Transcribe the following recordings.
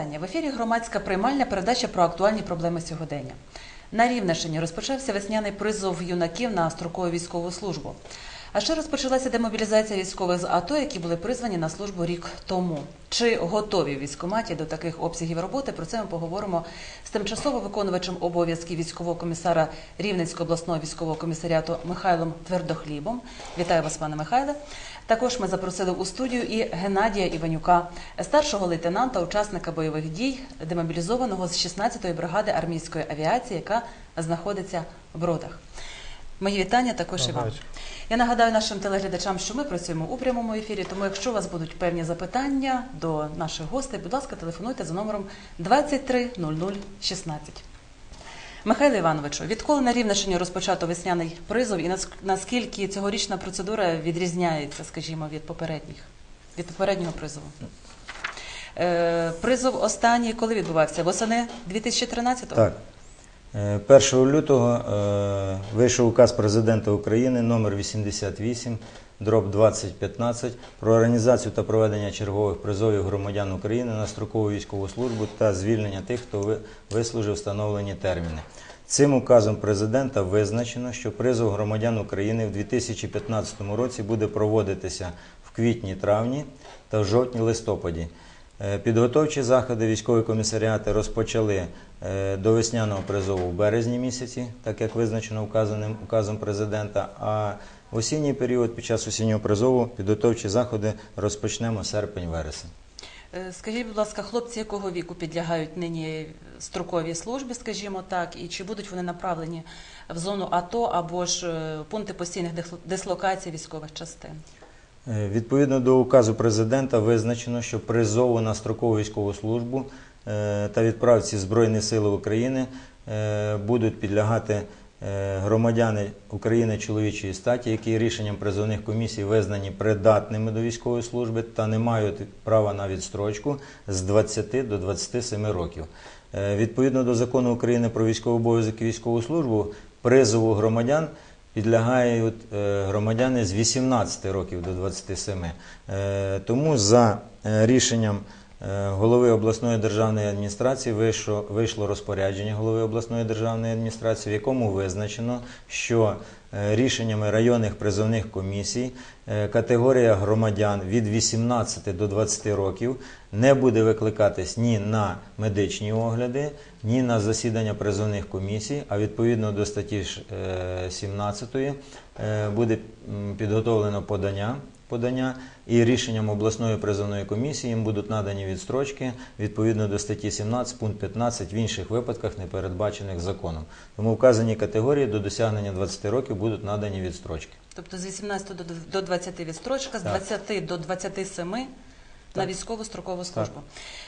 Вітання. В ефірі громадська приймальня передача про актуальні проблеми сьогодення. На Рівненщині розпочався весняний призов юнаків на строкову військову службу. А ще розпочалася демобілізація військових з АТО, які були призвані на службу рік тому. Чи готові військоматі до таких обсягів роботи? Про це ми поговоримо з тимчасово виконувачем обов'язків військового комісара Рівненського обласного військового комісаріату Михайлом Твердохлібом. Вітаю вас, пане Михайле. Також ми запросили у студію і Геннадія Іванюка, старшого лейтенанта, учасника бойових дій, демобілізованого з 16-ї бригади армійської авіації, яка знаходиться в Бродах. Мої вітання також і вам. Я нагадаю нашим телеглядачам, що ми працюємо у прямому ефірі. Тому, якщо у вас будуть певні запитання до наших гостей, будь ласка, телефонуйте за номером 230016. Михайло Івановичу, відколи на Рівненщині розпочато весняний призов, і нас- наскільки цьогорічна процедура відрізняється, скажімо, від попередніх, від попереднього призову? Е, призов останній коли відбувався? Восени 2013-го? Так. Е, 1 лютого е, вийшов указ президента України номер 88 дроб 2015 про організацію та проведення чергових призовів громадян України на строкову військову службу та звільнення тих, хто вислужив встановлені терміни. Цим указом президента визначено, що призов громадян України в 2015 році буде проводитися в квітні-травні та в жовтні-листопаді. Е, Підготовчі заходи військові комісаріати розпочали е, до весняного призову в березні місяці, так як визначено указаним указом президента. А в осінній період під час осіннього призову підготовчі заходи розпочнемо серпень-вересень. Е, Скажіть, будь ласка, хлопці якого віку підлягають нині строковій службі, скажімо так, і чи будуть вони направлені в зону АТО або ж е, пункти постійних дисло- дислокацій військових частин? Е, Відповідно до указу президента визначено, що призову на строкову військову службу та відправці Збройних сил України будуть підлягати громадяни України чоловічої статі, які рішенням призовних комісій визнані придатними до військової служби та не мають права на відстрочку з 20 до 27 років. Е, Відповідно до закону України про військовий обов'язок і військову службу, призову громадян підлягають е, громадяни з 18 років до 27. Е, Тому за е, рішенням е, голови обласної державної адміністрації вийшло, вийшло розпорядження голови обласної державної адміністрації, в якому визначено, що е, рішеннями районних призовних комісій е, категорія громадян від 18 до 20 років не буде викликатись ні на медичні огляди, ні на засідання призовних комісій, а відповідно до статті е, 17 е, буде підготовлено подання. Подання і рішенням обласної призовної комісії їм будуть надані відстрочки відповідно до статті 17 пункт 15 в інших випадках, не передбачених законом. Тому вказані категорії до досягнення 20 років будуть надані відстрочки. Тобто з 18 до- до 20 відстрочка, з Так. 20 до 27 на Так. військову строкову службу.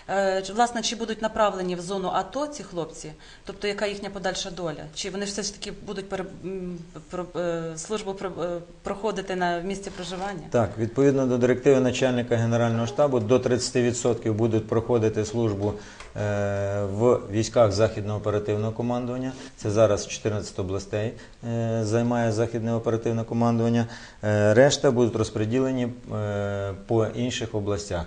Е, Власне, чи будуть направлені в зону АТО ці хлопці? Тобто, яка їхня подальша доля? Чи вони все ж таки будуть пере- про- е, службу про- е, проходити на місці проживання? Так, відповідно до директиви начальника Генерального штабу, до 30% будуть проходити службу в військах Західного оперативного командування. Це зараз 14 областей е, займає Західне оперативне командування. Е, решта будуть розподілені е, по інших областях.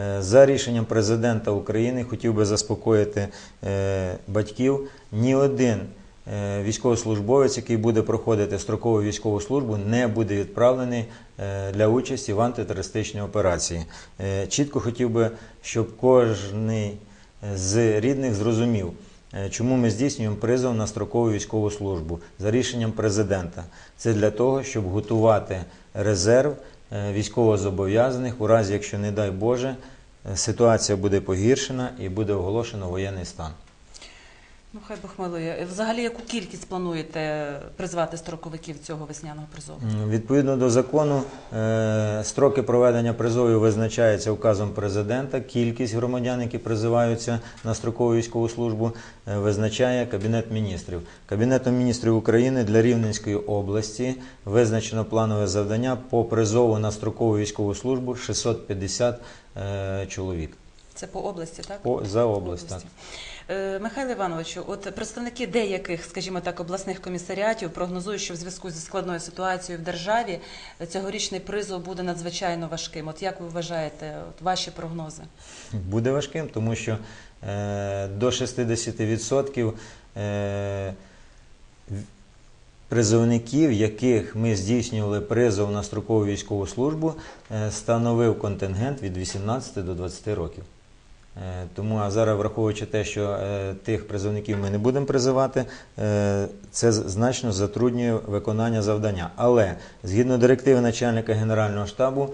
Е, За рішенням президента України хотів би заспокоїти е, батьків. Ні один е, військовослужбовець, який буде проходити строкову військову службу, не буде відправлений е, для участі в антитерористичній операції. Е, Чітко хотів би, щоб кожний з рідних зрозумів. е, Чому ми здійснюємо призов на строкову військову службу за рішенням президента? Це для того, щоб готувати резерв е, військовозобов'язаних у разі, якщо, не дай Боже, е, ситуація буде погіршена і буде оголошено воєнний стан. Ну, хай Бог милує. Взагалі, яку кількість плануєте призвати строковиків цього весняного призову? Відповідно до закону, е, строки проведення призовів визначаються указом президента. Кількість громадян, які призиваються на строкову військову службу, е, визначає Кабінет міністрів. Кабінетом міністрів України для Рівненської області визначено планове завдання по призову на строкову військову службу 650 е, чоловік. Це по області, так? по, за область. Так. Е, Михайло Івановичу, от представники деяких, скажімо так, обласних комісаріатів прогнозують, що в зв'язку зі складною ситуацією в державі цьогорічний призов буде надзвичайно важким. От як ви вважаєте, от ваші прогнози? Буде важким, тому що е, до 60% е, призовників, яких ми здійснювали призов на строкову військову службу, е, становив контингент від 18 до 20 років. Е, Тому а зараз, враховуючи те, що е, тих призовників ми не будемо призивати, е, це значно затруднює виконання завдання. Але згідно директиви начальника Генерального штабу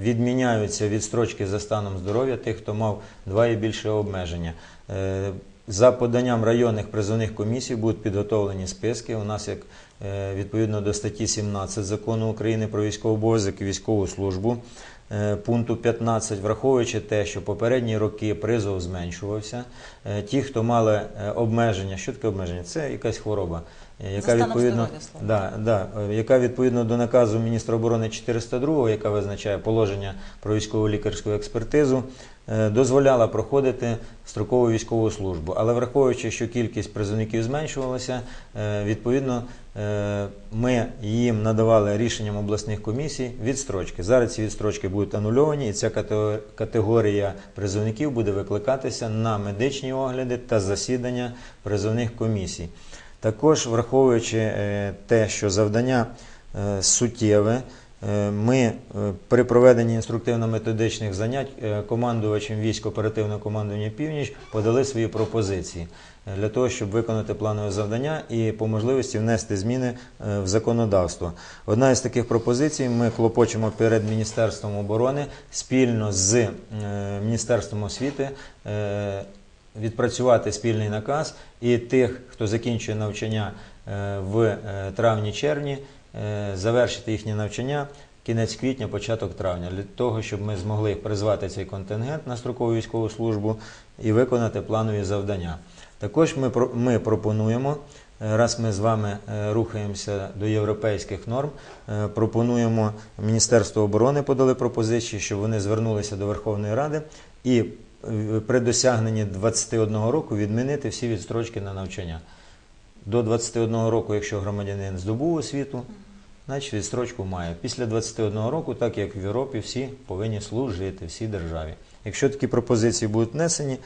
відміняються відстрочки за станом здоров'я тих, хто мав два і більше обмеження. За поданням районних призовних комісій будуть підготовлені списки. У нас як відповідно до статті 17 закону України про військовий обов'язок і військову службу пункту 15, враховуючи те, що попередні роки призов зменшувався. е, Ті, хто мали е, обмеження, що таке обмеження? Це якась хвороба, е, яка відповідно, да, да, е, яка відповідно до наказу міністра оборони 402, яка визначає положення про військово лікарську експертизу, е, дозволяла проходити строкову військову службу. Але враховуючи, що кількість призовників зменшувалася, е, відповідно е, ми їм надавали рішенням обласних комісій відстрочки. Зараз ці відстрочки будуть анульовані, і ця категорія призовників буде викликатися на медичні огляди та засідання призовних комісій. Також враховуючи е, те, що завдання е, суттєве, е, ми е, при проведенні інструктивно-методичних занять е, командувачем військ оперативного командування Північ подали свої пропозиції е, для того, щоб виконати планове завдання і по можливості внести зміни е, в законодавство. Одна із таких пропозицій ми клопочемо перед Міністерством оборони спільно з е, Міністерством освіти. е, відпрацювати спільний наказ і тих, хто закінчує навчання в травні-червні, завершити їхнє навчання кінець квітня, початок травня, для того, щоб ми змогли призвати цей контингент на строкову військову службу і виконати планові завдання. Також ми, ми пропонуємо. е, Раз ми з вами е, рухаємося до європейських норм, е, пропонуємо Міністерство оборони подали пропозиції, щоб вони звернулися до Верховної Ради і при досягненні 21 року відмінити всі відстрочки на навчання. До 21 року, якщо громадянин здобув освіту, значить відстрочку має. Після 21 року, так як в Європі, всі повинні служити всій державі. Якщо такі пропозиції будуть внесені,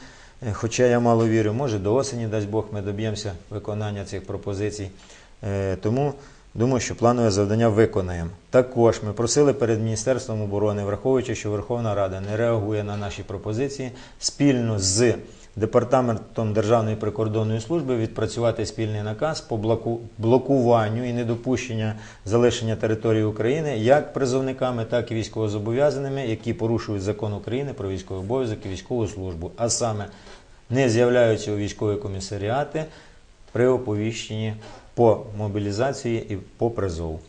хоча я мало вірю, може до осені, дасть Бог, ми доб'ємося виконання цих пропозицій. Е, Тому думаю, що планове завдання виконаємо. Також ми просили перед Міністерством оборони, враховуючи, що Верховна Рада не реагує на наші пропозиції, спільно з Департаментом Державної прикордонної служби відпрацювати спільний наказ по блокуванню і недопущення залишення території України як призовниками, так і військовозобов'язаними, які порушують закон України про військовий обов'язок і військову службу, а саме не з'являються у військові комісаріати при оповіщенні по мобілізації і по призову.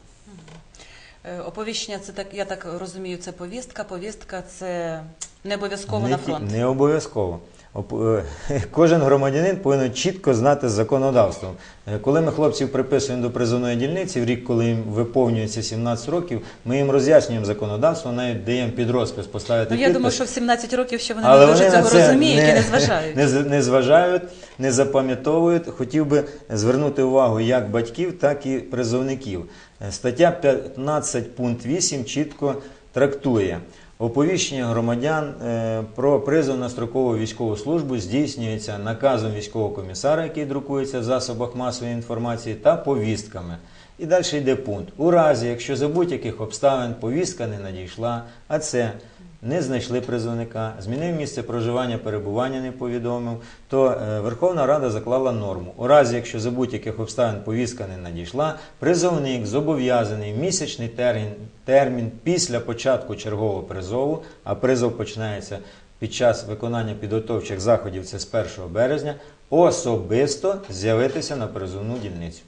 Е, Оповіщення це так, я так розумію, це повістка. Повістка це не обов'язково не, на фронт. не обов'язково. Е, Кожен громадянин повинен чітко знати законодавство. Е, Коли ми хлопців приписуємо до призовної дільниці, в рік, коли їм виповнюється 17 років, ми їм роз'яснюємо законодавство, навіть даємо під розпис поставити Ну я підпис. думаю, що в 17 років ще вони Але не дуже цього розуміють не, і не зважають. Не, не зважають, не запам'ятовують. Хотів би звернути увагу як батьків, так і призовників. Е, Стаття 15 пункт 8 чітко трактує. Оповіщення громадян е, про призов на строкову військову службу здійснюється наказом військового комісара, який друкується в засобах масової інформації, та повістками. І далі йде пункт. У разі, якщо за будь-яких обставин повістка не надійшла, а це не знайшли призовника, змінив місце проживання, перебування не повідомив, то е, Верховна Рада заклала норму. У разі, якщо за будь-яких обставин повістка не надійшла, призовник зобов'язаний місячний термін, термін після початку чергового призову, а призов починається під час виконання підготовчих заходів, це з 1 березня, особисто з'явитися на призовну дільницю.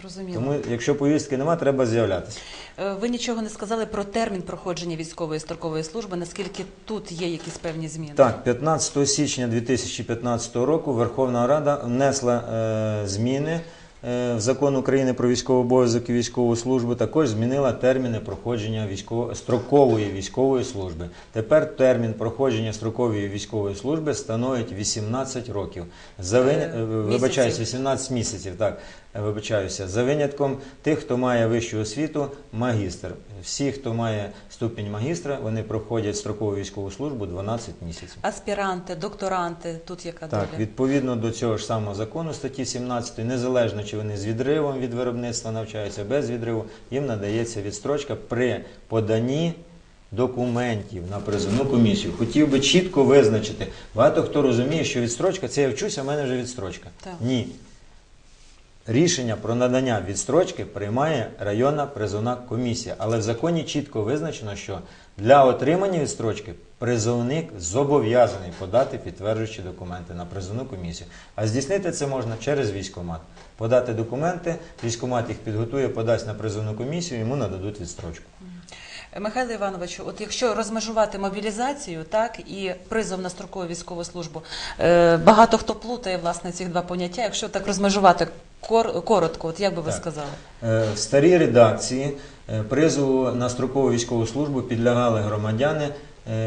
Зрозуміло. Тому, якщо повістки немає, треба з'являтися. Е, Ви нічого не сказали про термін проходження військової строкової служби. Наскільки тут є якісь певні зміни? Так, 15 січня 2015 року Верховна Рада внесла е, зміни е, в закон України про військовий обов'язок і військову службу також змінила терміни проходження військово- строкової військової служби. Тепер термін проходження строкової військової служби становить 18 років. За вин... Е, Вибачаюсь, місяців. 18 місяців, так, вибачаюся. За винятком тих, хто має вищу освіту, магістр. Всі, хто має ступінь магістра, вони проходять строкову військову службу 12 місяців. Аспіранти, докторанти, тут яка Так, відповідно до цього ж самого закону статті 17, незалежно чи вони з відривом від виробництва навчаються, без відриву, їм надається відстрочка при поданні документів на призовну комісію. Хотів би чітко визначити. Багато хто розуміє, що відстрочка це я вчуся, в мене вже відстрочка. Так. Ні. Рішення про надання відстрочки приймає районна призовна комісія, але в законі чітко визначено, що для отримання відстрочки призовник зобов'язаний подати підтверджуючі документи на призовну комісію. А здійснити це можна через військкомат. Подати документи, військкомат їх підготує, подасть на призовну комісію, йому нададуть відстрочку. Михайло Івановичу, от якщо розмежувати мобілізацію, так і призов на строкову військову службу, е, багато хто плутає власне ці два поняття. Якщо так розмежувати кор- коротко, от як би ви Так. сказали? Е, В старій редакції е, призову на строкову військову службу підлягали громадяни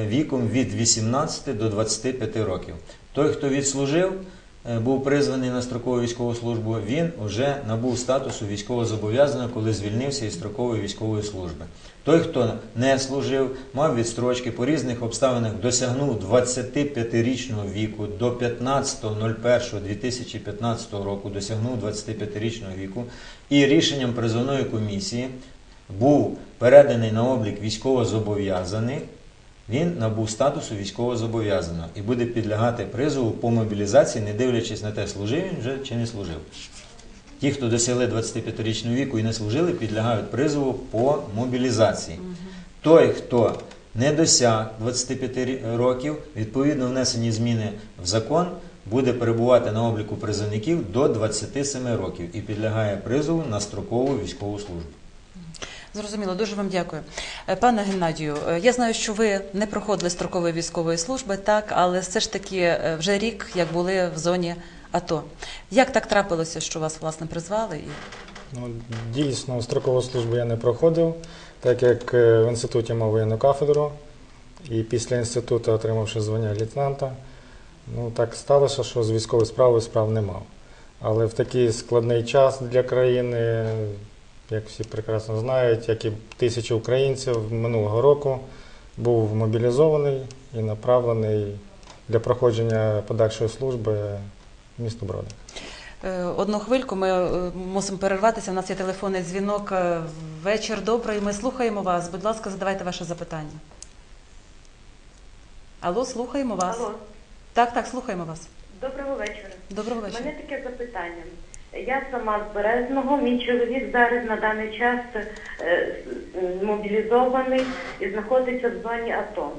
віком від 18 до 25 років. Той, хто відслужив, був призваний на строкову військову службу, він вже набув статусу військовозобов'язаного, коли звільнився із строкової військової служби. Той, хто не служив, мав відстрочки по різних обставинах, досягнув 25-річного віку до 15.01.2015 року, досягнув 25-річного віку, і рішенням призовної комісії був переданий на облік військовозобов'язаних, він набув статусу військовозобов'язаного і буде підлягати призову по мобілізації, не дивлячись на те, служив він вже чи не служив. Ті, хто досягли 25-річного віку і не служили, підлягають призову по мобілізації. Той, хто не досяг 25 років, відповідно внесені зміни в закон, буде перебувати на обліку призовників до 27 років і підлягає призову на строкову військову службу. Зрозуміло, дуже вам дякую. Е, Пане Геннадію, е, я знаю, що ви не проходили строкової військової служби, так, але все ж таки е, вже рік, як були в зоні АТО. Як так трапилося, що вас власне призвали? І... Ну, дійсно, строкову службу я не проходив, так як в інституті мав воєнну кафедру, і після інституту, отримавши звання лейтенанта, ну так сталося, що з військовою справою справ не мав. Але в такий складний час для країни, як всі прекрасно знають, як і тисячі українців минулого року був мобілізований і направлений для проходження подальшої служби в місто Броди. Е, Одну хвильку ми е, мусимо перерватися. У нас є телефонний дзвінок. Е, Вечір добрий. Ми слухаємо вас. Будь ласка, задавайте ваше запитання. Алло, слухаємо вас. Алло, Так, так, слухаємо вас. доброго вечора. Доброго У мене таке запитання. Я сама з Березного, мій чоловік зараз на даний час е, мобілізований і знаходиться в зоні АТО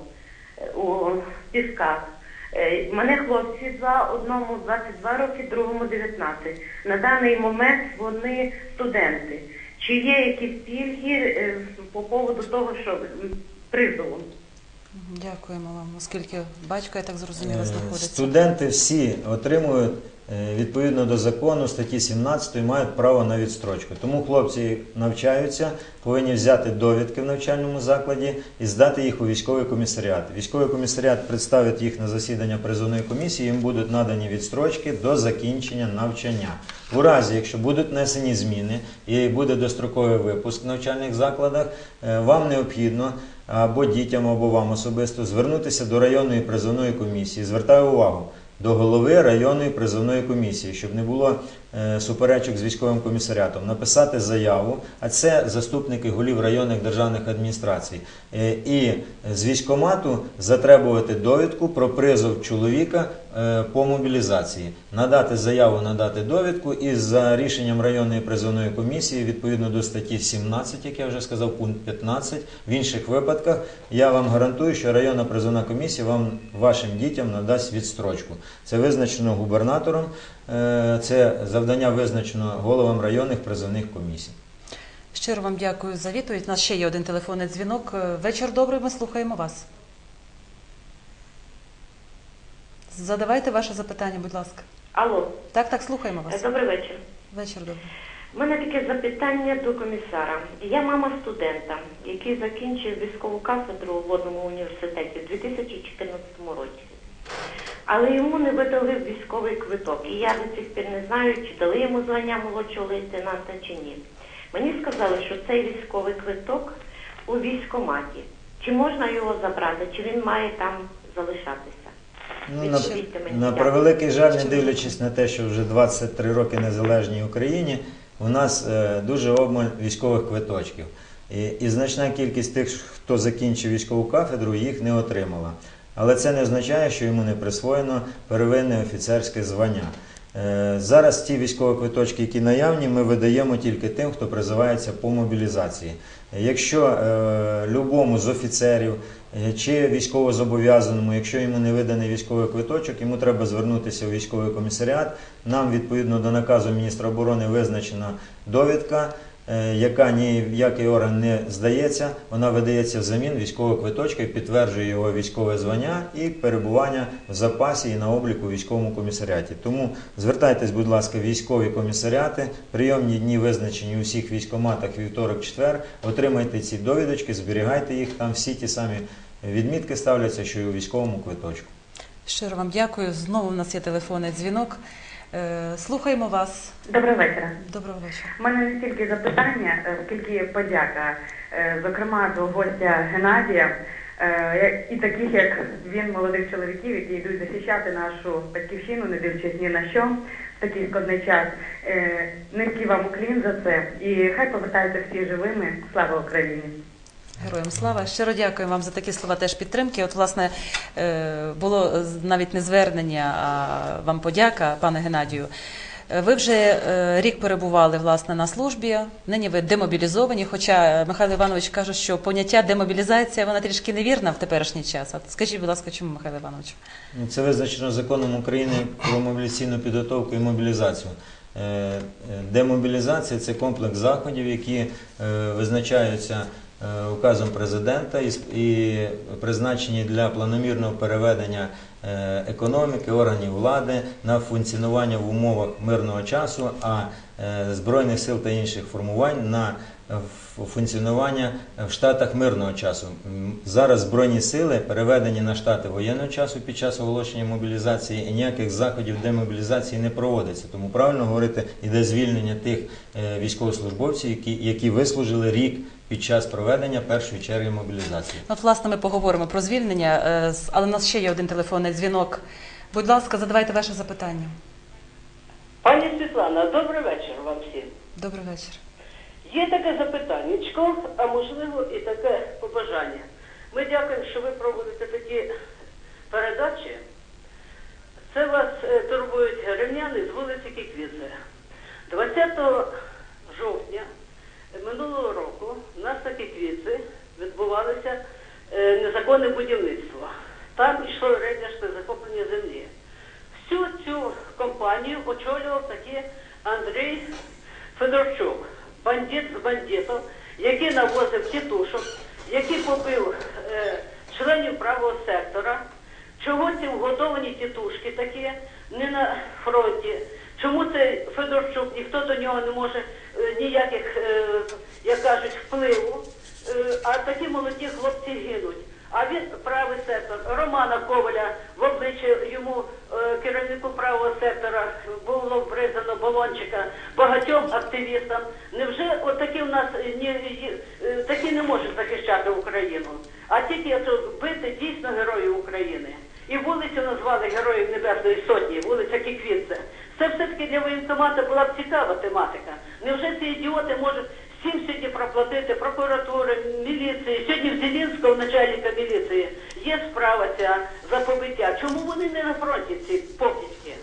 е, у Пісках. Е, Мене хлопці два, одному 22 роки, другому 19. На даний момент вони студенти. Чи є якісь пільги е, по поводу того, що призову? Дякуємо вам, оскільки батько, я так зрозуміла, Е, знаходиться. Студенти всі отримують е, відповідно до закону статті 17 мають право на відстрочку. Тому хлопці навчаються, повинні взяти довідки в навчальному закладі і здати їх у військовий комісаріат. Військовий комісаріат представить їх на засідання призовної комісії, їм будуть надані відстрочки до закінчення навчання. У разі, якщо будуть внесені зміни і буде достроковий випуск в навчальних закладах, е, вам необхідно або дітям, або вам особисто звернутися до районної призовної комісії. Звертаю увагу до голови районної призовної комісії, щоб не було суперечок з військовим комісаріатом, написати заяву, а це заступники голів районних державних адміністрацій, е, і з військомату затребувати довідку про призов чоловіка е, по мобілізації, надати заяву, надати довідку, і за рішенням районної призовної комісії, відповідно до статті 17, як я вже сказав, пункт 15, в інших випадках я вам гарантую, що районна призовна комісія вам вашим дітям надасть відстрочку. Це визначено губернатором, е, це завдання визначено головам районних призовних комісій. Щиро вам дякую за відповідь. У нас ще є один телефонний дзвінок. Е, Вечір добрий, ми слухаємо вас. Задавайте ваше запитання, будь ласка. Алло, Так, так, слухаємо е, вас. добрий вечір. Вечір добрий. У мене таке запитання до комісара. Я мама студента, який закінчив військову кафедру у водному університеті у 2014 році. Але йому не видали військовий квиток. І я до цих пір не знаю, чи дали йому звання молодшого лейтенанта чи ні. Мені сказали, що цей військовий квиток у військкоматі. Чи можна його забрати, чи він має там залишатися? Ну, на, на превеликий жаль, не дивлячись на те, що вже 23 роки незалежній Україні, у нас е, дуже обмаль військових квиточків. І, і значна кількість тих, хто закінчив військову кафедру, їх не отримала. Але це не означає, що йому не присвоєно первинне офіцерське звання. Е, Зараз ті військові квиточки, які наявні, ми видаємо тільки тим, хто призивається по мобілізації. Якщо е, любому з офіцерів е, чи військовозобов'язаному, якщо йому не виданий військовий квиточок, йому треба звернутися у військовий комісаріат. Нам відповідно до наказу міністра оборони визначена довідка, яка ні в який орган не здається, вона видається взамін військового квиточка і підтверджує його військове звання і перебування в запасі і на обліку у військовому комісаріаті. Тому звертайтесь, будь ласка, в військові комісаріати, прийомні дні визначені у всіх військоматах вівторок, четвер. Отримайте ці довідочки, зберігайте їх. Там всі ті самі відмітки ставляться, що і у військовому квиточку. Щиро вам дякую. Знову в нас є телефонний дзвінок. Е, Слухаємо вас. Доброго вечора. Доброго вечора. У мене не стільки запитання, е, скільки подяка, е, зокрема до гостя Геннадія і таких, як він, молодих чоловіків, які йдуть захищати нашу батьківщину, не дивлячись ні на що в такий складний час. Низький вам уклін за це. І хай повертаються всі живими. Слава Україні! Героям слава. Щиро дякую вам за такі слова теж підтримки. От, власне, е, було навіть не звернення, а вам подяка, пане Геннадію. Е, Ви вже е, рік перебували власне на службі. Нині ви демобілізовані. Хоча Михайло Іванович каже, що поняття демобілізація вона трішки невірна в теперішній час. От скажіть, будь ласка, чому Михайло Іванович? Ну, Це визначено законом України про мобілізаційну підготовку і мобілізацію. Демобілізація це комплекс заходів, які визначаються указом президента і призначені для планомірного переведення е, економіки, органів влади на функціонування в умовах мирного часу, а е, збройних сил та інших формувань на е, функціонування в штатах мирного часу. Зараз збройні сили переведені на штати воєнного часу під час оголошення мобілізації і ніяких заходів демобілізації не проводиться. Тому правильно говорити, іде звільнення тих е, військовослужбовців, які, які вислужили рік під час проведення першої черги мобілізації. От, власне, ми поговоримо про звільнення, е, але у нас ще є один телефонний дзвінок. Будь ласка, задавайте ваше запитання. Пані Світлана, добрий вечір вам всім. Добрий вечір. Є таке запитаннячко, а можливо і таке побажання. Ми дякуємо, що ви проводите такі передачі. Це вас е, турбують ремняни з вулиці Кіквіце. 20 жовтня минулого року в нас на Кіквіці відбувалося е, незаконне будівництво. Там йшло рейдерське захоплення землі. Всю цю компанію очолював такий Андрій Федорчук, бандит з бандитом, який навозив тітушок, який побив е, членів правого сектора. Чого ці вгодовані тітушки такі не на фронті? Чому цей Федорчук, ніхто до нього не може ніяких, е, як кажуть, впливу, е, а такі молоді хлопці гинуть. А він правий сектор Романа Коваля в обличчя йому е, керівнику правого сектора було вризано балончика багатьом активістам. Невже отакі в нас е, ні, е, такі не можуть захищати Україну? А тільки ото бити дійсно героїв України. І вулицю назвали Героїв Небесної Сотні, вулиця Кіквітце. Це все-таки для воєнкомата була б цікава тематика. Невже ці ідіоти можуть всім сьогодні проплатити прокуратури, міліції? Сьогодні в Зелінського начальника міліції є справа ця за побиття. Чому вони не на фронті, ці покидьки?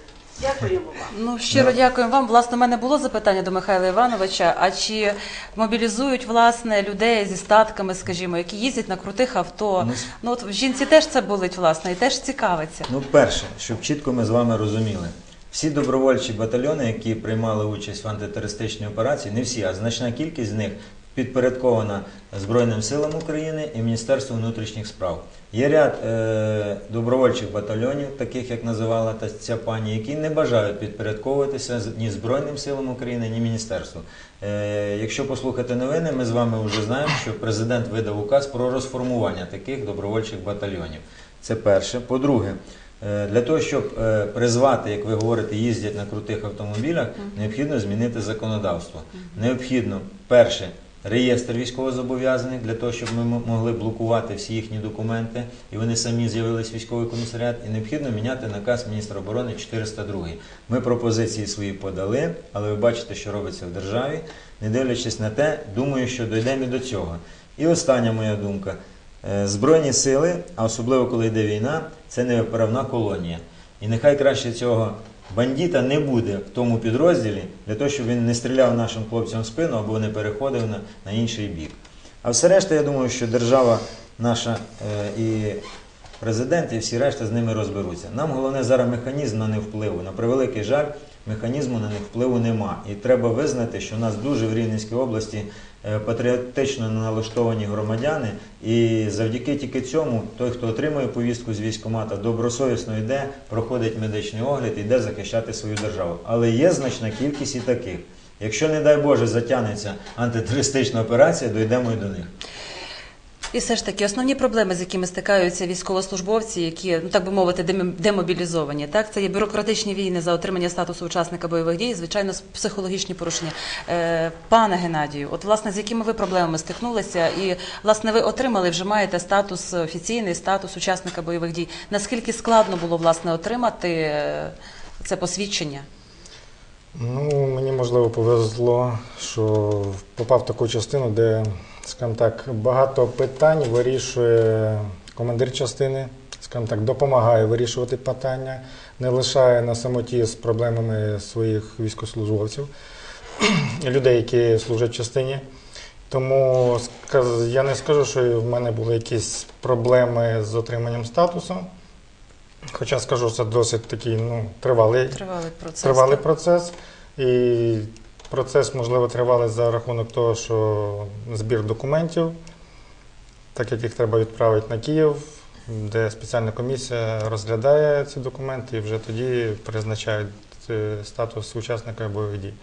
Дякуємо вам. Ну, щиро дякую вам. Власне, у мене було запитання до Михайла Івановича. А чи мобілізують власне людей зі статками, скажімо, які їздять на крутих авто? Ну, Ну от в жінці теж це болить, власне, і теж цікавиться. Ну, перше, щоб чітко ми з вами розуміли, всі добровольчі батальйони, які приймали участь в антитерористичній операції, не всі, а значна кількість з них підпорядкована Збройним силам України і Міністерству внутрішніх справ. Є ряд е, добровольчих батальйонів, таких як називала та ця пані, які не бажають підпорядковуватися ні Збройним силам України, ні міністерству. Е, якщо послухати новини, ми з вами вже знаємо, що президент видав указ про розформування таких добровольчих батальйонів. Це перше. По-друге, е, для того, щоб е, призвати, як ви говорите, їздять на крутих автомобілях, необхідно змінити законодавство. Необхідно перше. Реєстр військовозобов'язаних для того, щоб ми могли блокувати всі їхні документи, і вони самі з'явились військовий комісаріат. І необхідно міняти наказ міністра оборони 402. Ми пропозиції свої подали, але ви бачите, що робиться в державі. Не дивлячись на те, думаю, що дійдемо і до цього. І остання моя думка: Е, Збройні сили, а особливо коли йде війна, це невиправна колонія. І нехай краще цього бандита не буде в тому підрозділі для того, щоб він не стріляв нашим хлопцям в спину або не переходив на, на інший бік. А все решта, я думаю, що держава наша е, і президент, і всі решта з ними розберуться. Нам головне зараз механізм на невпливу, впливу. На превеликий жаль, механізму на них впливу нема. І треба визнати, що у нас дуже в Рівненській області е, патріотично налаштовані громадяни, і завдяки тільки цьому той, хто отримує повістку з військкомата, добросовісно йде, проходить медичний огляд, йде захищати свою державу. Але є значна кількість і таких. Якщо, не дай Боже, затягнеться антитерористична операція, дійдемо і до них. І все ж таки, основні проблеми, з якими стикаються військовослужбовці, які, ну так би мовити, дем- демобілізовані, так це є бюрократичні війни за отримання статусу учасника бойових дій, звичайно, психологічні порушення. Е, пане Геннадію, от власне з якими ви проблемами стикнулися, і власне ви отримали вже маєте статус офіційний статус учасника бойових дій. Наскільки складно було власне отримати е, це посвідчення? Ну, мені можливо повезло, що попав в таку частину, де, скажімо так, багато питань вирішує командир частини, скажімо так, допомагає вирішувати питання, не лишає на самоті з проблемами своїх військовослужбовців, людей, які служать в частині. Тому я не скажу, що в мене були якісь проблеми з отриманням статусу. Хоча скажу, це досить такий ну, тривалий Тривалий процес. Тривалий так? процес, і процес, можливо, тривалий за рахунок того, що збір документів, так як їх треба відправити на Київ, де спеціальна комісія розглядає ці документи і вже тоді призначають е, статус учасника бойових дій.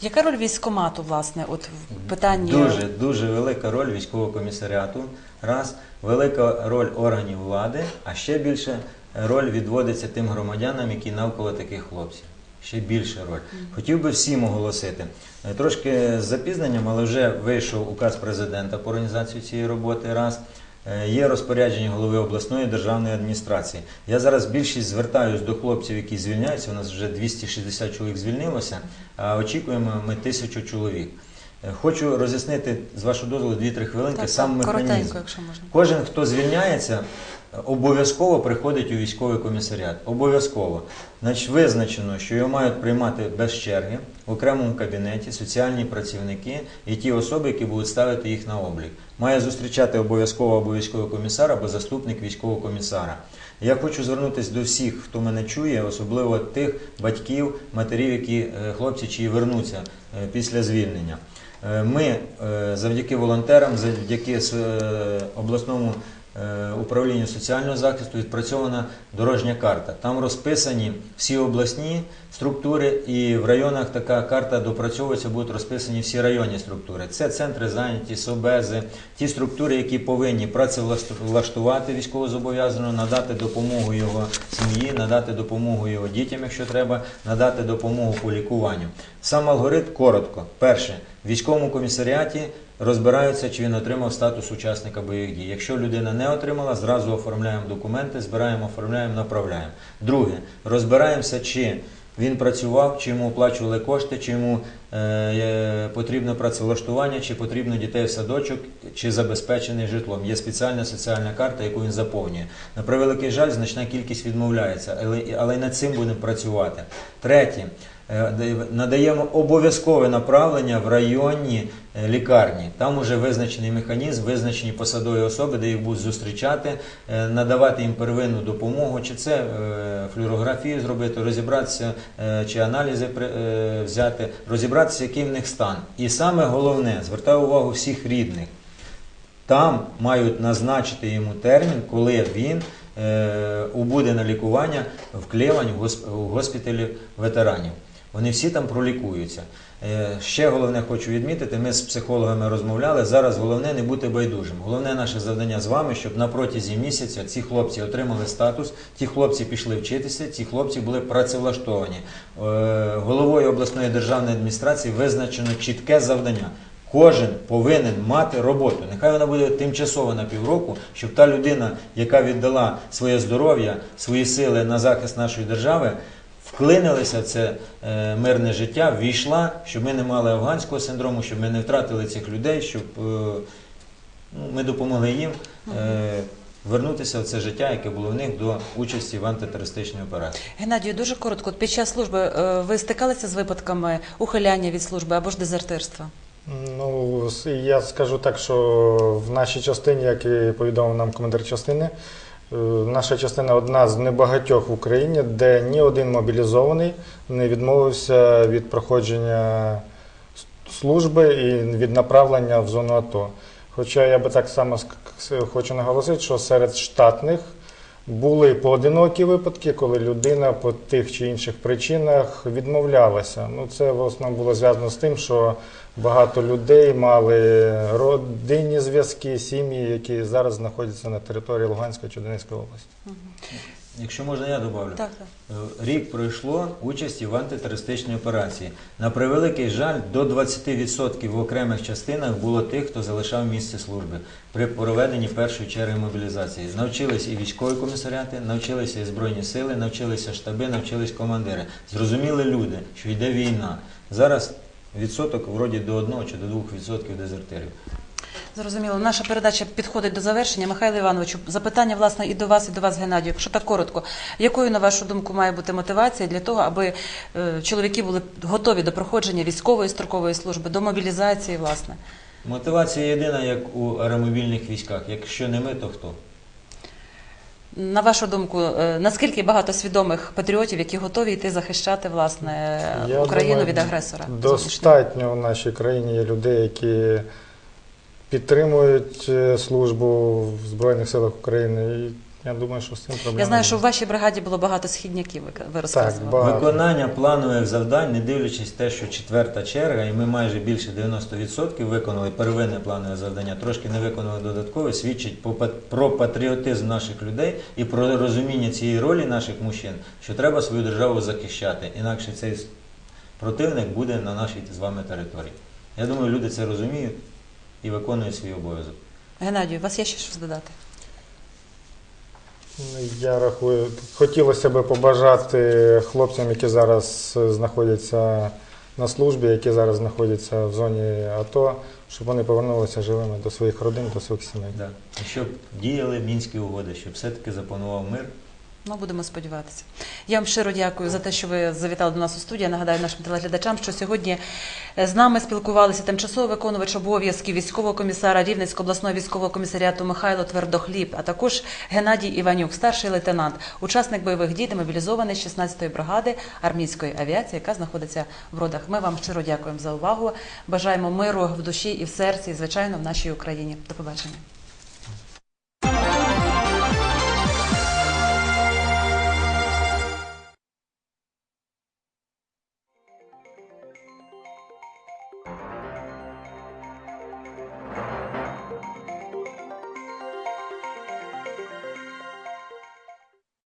Яка роль військкомату, власне, от в питанні Дуже дуже велика роль військового комісаріату. Раз, велика роль органів влади, а ще більше роль відводиться тим громадянам, які навколо таких хлопців. Ще більша роль. Хотів би всім оголосити. Е, Трошки з запізненням, але вже вийшов указ президента по організації цієї роботи. Раз. Е, Є розпорядження голови обласної державної адміністрації. Я зараз більшість звертаюсь до хлопців, які звільняються. У нас вже 260 чоловік звільнилося, а очікуємо ми тисячу чоловік. Е, Хочу роз'яснити з вашого дозволу 2-3 хвилинки так, сам так, механізм. якщо можна. Кожен, хто звільняється, обов'язково приходить у військовий комісаріат. Обов'язково. Значить, визначено, що його мають приймати без черги в окремому кабінеті соціальні працівники і ті особи, які будуть ставити їх на облік. Має зустрічати обов'язково або військовий комісар, або заступник військового комісара. Я хочу звернутися до всіх, хто мене чує, особливо тих батьків, матерів, які е, хлопці, чиї вернуться е, після звільнення. Е, Ми завдяки волонтерам, завдяки обласному е, управлінню соціального захисту відпрацьована дорожня карта. Там розписані всі обласні структури, і в районах така карта допрацьовується, будуть розписані всі районні структури. Це центри зайняті, СОБЕЗи, ті структури, які повинні працевлаштувати військовозобов'язаного, надати допомогу його сім'ї, надати допомогу його дітям, якщо треба, надати допомогу по лікуванню. Сам алгоритм коротко. Перше, в військовому комісаріаті розбираються, чи він отримав статус учасника бойових дій. Якщо людина не отримала, зразу оформляємо документи, збираємо, оформляємо, направляємо. Друге, розбираємося, чи він працював, чи йому оплачували кошти, чи йому е, потрібно працевлаштування, чи потрібно дітей в садочок, чи забезпечений житлом. Є спеціальна соціальна карта, яку він заповнює. На превеликий жаль, значна кількість відмовляється, але, але й над цим будемо працювати. Третє. Е, Надаємо обов'язкове направлення в районні лікарні. Там уже визначений механізм, визначені посадові особи, де їх будуть зустрічати, е, надавати їм первинну допомогу, чи це е, флюорографію зробити, розібратися, е, чи аналізи е, взяти, розібратися, який в них стан. І саме головне, звертаю увагу всіх рідних. Там мають назначити йому термін, коли він е, убуде на лікування в Клевань в госпіталі ветеранів. Вони всі там пролікуються. Е, ще головне хочу відмітити: ми з психологами розмовляли. Зараз головне не бути байдужим. Головне наше завдання з вами, щоб на протязі місяця ці хлопці отримали статус, ті хлопці пішли вчитися, ці хлопці були працевлаштовані. Е, головою обласної державної адміністрації визначено чітке завдання. Кожен повинен мати роботу. Нехай вона буде тимчасово на півроку, щоб та людина, яка віддала своє здоров'я, свої сили на захист нашої держави, вклинилася в це е, мирне життя, війшла, щоб ми не мали афганського синдрому, щоб ми не втратили цих людей, щоб е, ну, ми допомогли їм е, вернутися в це життя, яке було в них до участі в антитерористичній операції. Геннадію, дуже коротко. Під час служби ви стикалися з випадками ухиляння від служби або ж дезертирства? Ну, я скажу так, що в нашій частині, як і повідомив нам командир частини, наша частина одна з небагатьох в Україні, де ні один мобілізований не відмовився від проходження служби і від направлення в зону АТО. Хоча я би так само хочу наголосити, що серед штатних були поодинокі випадки, коли людина по тих чи інших причинах відмовлялася. Ну, це в основному було зв'язано з тим, що багато людей мали родинні зв'язки, сім'ї, які зараз знаходяться на території Луганської чи Донецької області. Якщо можна, я добавлю. Так, так. Е, Рік пройшло участі в антитерористичній операції. На превеликий жаль, до 20% в окремих частинах було тих, хто залишав місце служби при проведенні першої черги мобілізації. Навчились і військові комісаріати, навчилися і збройні сили, навчилися штаби, навчились командири. Зрозуміли люди, що йде війна. Зараз відсоток вроді до 1 чи до 2% дезертирів. Зрозуміло. Наша передача підходить до завершення. Михайло Івановичу, запитання власне і до вас, і до вас, Геннадію. Якщо так коротко, якою на вашу думку має бути мотивація для того, аби е, чоловіки були готові до проходження військової строкової служби, до мобілізації, власне? Мотивація єдина, як у аеромобільних військах. Якщо не ми, то хто? На вашу думку, е, наскільки багато свідомих патріотів, які готові йти захищати власне Я Україну думаю, від агресора? Достатньо в нашій країні є людей, які підтримують е, службу в Збройних силах України. І я думаю, що з цим проблем. Я знаю, що в вашій бригаді було багато східняків. ви- розказували. багато. Виконання планових завдань, не дивлячись те, що четверта черга, і ми майже більше 90% виконали первинне планове завдання, трошки не виконали додаткове, свідчить про патріотизм наших людей і про розуміння цієї ролі наших мужчин, що треба свою державу захищати. Інакше цей противник буде на нашій з вами території. Я думаю, люди це розуміють і виконують свій обов'язок. Геннадію, у вас є ще щось додати? Я рахую, хотілося б побажати хлопцям, які зараз знаходяться на службі, які зараз знаходяться в зоні АТО, щоб вони повернулися живими до своїх родин, до своїх сімей. Да. Щоб діяли мінські угоди, щоб все-таки запанував мир. Ну, будемо сподіватися. Я вам щиро дякую за те, що ви завітали до нас у студію. Я нагадаю нашим телеглядачам, що сьогодні е, з нами спілкувалися тимчасово виконувач обов'язків військового комісара Рівненського обласного військового комісаріату Михайло Твердохліб, а також Геннадій Іванюк, старший лейтенант, учасник бойових дій, демобілізований з 16-ї бригади армійської авіації, яка знаходиться в родах. Ми вам щиро дякуємо за увагу. Бажаємо миру в душі і в серці, і звичайно в нашій Україні. До побачення.